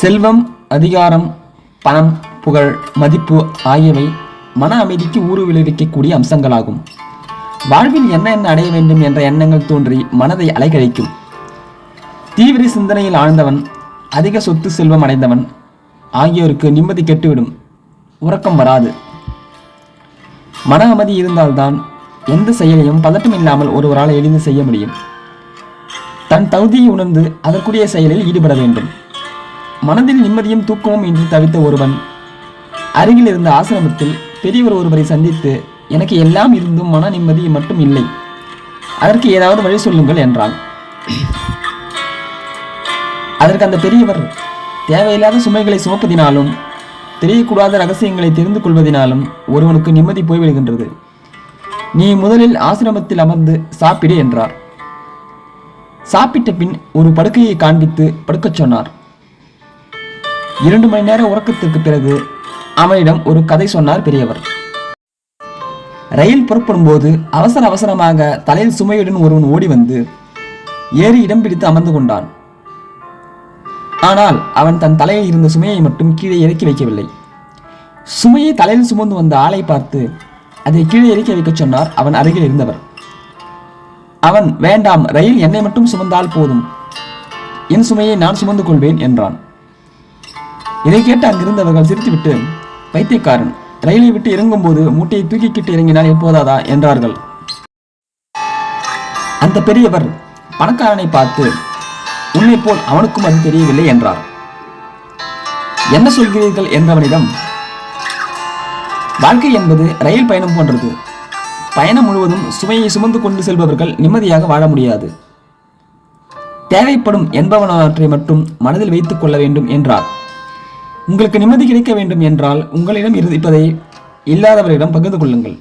செல்வம் அதிகாரம் பணம் புகழ் மதிப்பு ஆகியவை மன அமைதிக்கு ஊறு விளைவிக்கக்கூடிய அம்சங்களாகும். வாழ்வில் என்ன என்ன அடைய வேண்டும் என்ற எண்ணங்கள் தோன்றி மனதை அலைகழிக்கும். தீவிர சிந்தனையில் ஆழ்ந்தவன் அதிக சொத்து செல்வம் அடைந்தவன் ஆகியோருக்கு நிம்மதி கெட்டுவிடும். உறக்கம் வராது. மன அமைதி இருந்தால்தான் எந்த செயலையும் பதட்டம் இல்லாமல் ஒருவரால் எளிது செய்ய முடியும். தன் தகுதியை உணர்ந்து அதற்குரிய செயலில் ஈடுபட வேண்டும். மனதில் நிம்மதியும் தூக்கமும் இன்றி தவித்த ஒருவன். அருகில் இருந்த ஆசிரமத்தில் பெரியவர் ஒருவரை சந்தித்து எனக்கு எல்லாம் இருந்தும் மன நிம்மதி மட்டும் இல்லை. அதற்கு ஏதாவது வழி சொல்லுங்கள் என்றான். அதற்கு அந்த பெரியவர் தேவையில்லாத சுமைகளை சுமப்பதினாலும் தெரியக்கூடாத ரகசியங்களை தெரிந்து கொள்வதினாலும் ஒருவனுக்கு நிம்மதி போய்விடுகின்றது நீ முதலில் ஆசிரமத்தில் அமர்ந்து சாப்பிடு என்றார். சாப்பிட்ட பின் ஒரு படுக்கையை காண்பித்து படுக்கச் சொன்னார். இரண்டு மணி நேர உறக்கத்திற்கு பிறகு அவனிடம் ஒரு கதை சொன்னார் பெரியவர். ரயில் புறப்படும் போது அவசர அவசரமாக தலையில் சுமையுடன் ஒருவன் ஓடி வந்து ஏறி இடம் பிடித்து அமர்ந்து கொண்டான். ஆனால் அவன் தன் தலையில் இருந்த சுமையை மட்டும் கீழே இறக்கி வைக்கவில்லை. சுமையை தலையில் சுமந்து வந்த ஆளை பார்த்து அதை கீழே இறக்கி வைக்கச் சொன்னார் அவன் அருகில் இருந்தவர். அவன் வேண்டாம் ரயில் என்னை மட்டும் சுமந்தால் போதும். என் சுமையை நான் சுமந்து கொள்வேன் என்றான். இதை கேட்டு அங்கிருந்தவர்கள் சிரித்துவிட்டு பைத்தியக்காரன் ரயிலை விட்டு இறங்கும்போது மூட்டையை தூக்கிக்கிட்டு இறங்கினால் எப்போதாதா? என்றார்கள். அந்த பெரியவர் பணக்காரனை பார்த்து உன்னை போல் அவனுக்கும் அது தெரியவில்லை என்றார். என்ன சொல்கிறீர்கள்? என்றவனிடம் வாழ்க்கை என்பது ரயில் பயணம் போன்றது. பயணம் முழுவதும் சுமையை சுமந்து கொண்டு செல்பவர்கள் நிம்மதியாக வாழ முடியாது. தேவைப்படும் என்பவனவற்றை மட்டும் மனதில் வைத்துக் கொள்ள வேண்டும் என்றார். உங்களுக்கு நிம்மதி கிடைக்க வேண்டும் என்றால் உங்களிடம் இருப்பதை இல்லாதவரிடம் பகிர்ந்து கொள்ளுங்கள்.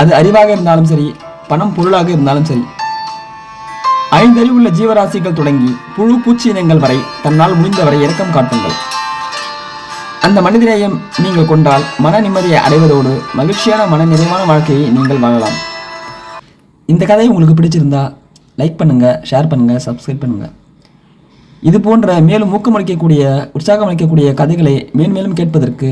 அது அறிவாக இருந்தாலும் சரி பணம் பொருளாக இருந்தாலும் சரி. ஐந்தறிவுள்ள ஜீவராசிகள் தொடங்கி புழு பூச்சி இனங்கள் வரை தன்னால் முடிந்தவரை இரக்கம் காட்டுங்கள். அந்த மனிதநேயம் நீங்கள் கொண்டால் மன நிம்மதியை அடைவதோடு மகிழ்ச்சியான மன நிறைவான வாழ்க்கையை நீங்கள் வாழலாம். இந்த கதை உங்களுக்கு பிடிச்சிருந்தா லைக் பண்ணுங்கள் ஷேர் பண்ணுங்கள் சப்ஸ்கிரைப் பண்ணுங்கள் இது போன்ற மேலும் ஊக்கமளிக்கக்கூடிய உற்சாகமளிக்கக்கூடிய கதைகளை மேன்மேலும் கேட்பதற்கு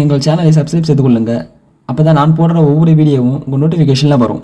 எங்கள் சேனலை சப்ஸ்கிரைப் செய்து கொள்ளுங்கள் அப்போ தான் நான் போடுற ஒவ்வொரு வீடியோவும் உங்கள் நோட்டிஃபிகேஷனில் வரும்.